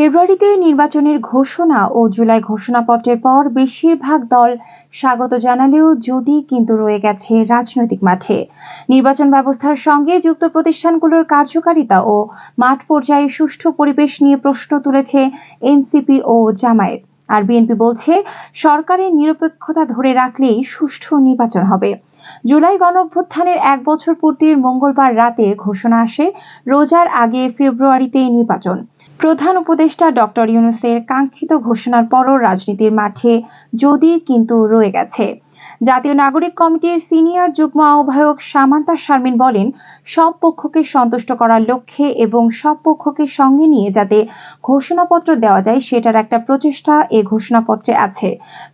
ফেব্রুয়ারিতে নির্বাচনের ঘোষণা ও জুলাই ঘোষণাপত্রের পর বেশিরভাগ দল স্বাগত জানালেও যদি কিন্তু রয়ে গেছে রাজনৈতিক মাঠে। নির্বাচন ব্যবস্থার সঙ্গে যুক্ত প্রতিষ্ঠানগুলোর কার্যকারিতা ও মাঠ পর্যায়ে সুষ্ঠু পরিবেশ নিয়ে প্রশ্ন তুলেছে এনসিপি ও জামায়াত। আর বিএনপি বলছে, সরকারের নিরপেক্ষতা ধরে রাখলেই সুষ্ঠু নির্বাচন হবে। জুলাই গণঅভ্যুত্থানের এক বছর পূর্তির মঙ্গলবার রাতে ঘোষণা আসে। রোজার আগে ফেব্রুয়ারিতে নির্বাচন। প্রধান উপদেষ্টা ডক্টর ইউনুসের কাঙ্ক্ষিত ঘোষণার পরও রাজনীতির মাঠে যদি কিন্তু রয়ে গেছে। জাতীয় নাগরিক কমিটির সিনিয়র যুগ্ম আহ্বায়ক সামান্তা শারমিন বলেন, সব পক্ষকে সন্তুষ্ট করার লক্ষ্যে এবং সব পক্ষকে সঙ্গে নিয়ে যাতে ঘোষণাপত্র দেওয়া যায় সেটার একটা প্রচেষ্টা এ ঘোষণাপত্রে আছে।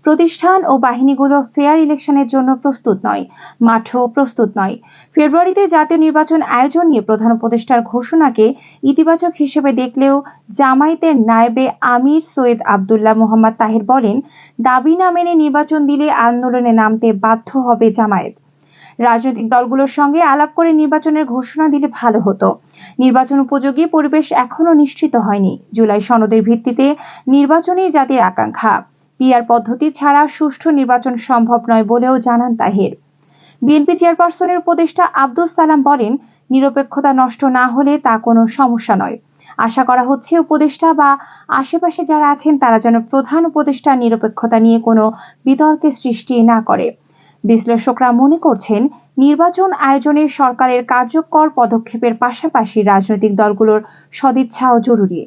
প্রতিষ্ঠান ও বাহিনীগুলো ফেয়ার ইলেকশনের জন্য প্রস্তুত নয়, মাঠও প্রস্তুত নয়। ফেব্রুয়ারিতে জাতীয় নির্বাচন আয়োজন নিয়ে প্রধান উপদেষ্টার ঘোষণাকে ইতিবাচক হিসেবে দেখলেও জামায়াতের নায়েবে আমির সৈয়দ আবদুল্লাহ মোহাম্মদ তাহের বলেন, দাবি না মেনে নির্বাচন দিলে আন্দোলনে নামতে বাধ্য হবে জামায়াত। রাজনৈতিক দলগুলোর সঙ্গে আলাপ করে নির্বাচনের ঘোষণা দিলে ভালো হতো। নির্বাচন উপযোগী পরিবেশ এখনও নিশ্চিত হয়নি। জুলাই সনদের ভিত্তিতে নির্বাচনই জাতির আকাঙ্ক্ষা। পিআর পদ্ধতি ছাড়া সুষ্ঠু নির্বাচন সম্ভব নয় বলেও জানান তাহের। বিএনপি চেয়ারপারসনের উপদেষ্টা আব্দুস সালাম বলেন, নিরপেক্ষতা নষ্ট না হলে তা কোনো সমস্যা নয়। আশা করা হচ্ছে উপদেষ্টা বা আশেপাশে যারা আছেন তারা যেন প্রধান উপদেষ্টা নিরপেক্ষতা নিয়ে কোনো বিতর্কের সৃষ্টি না করে। বিশ্লেষকরা মনে করছেন, নির্বাচন আয়োজনে সরকারের কার্যকর পদক্ষেপের পাশাপাশি রাজনৈতিক দলগুলোর সদিচ্ছাও জরুরি।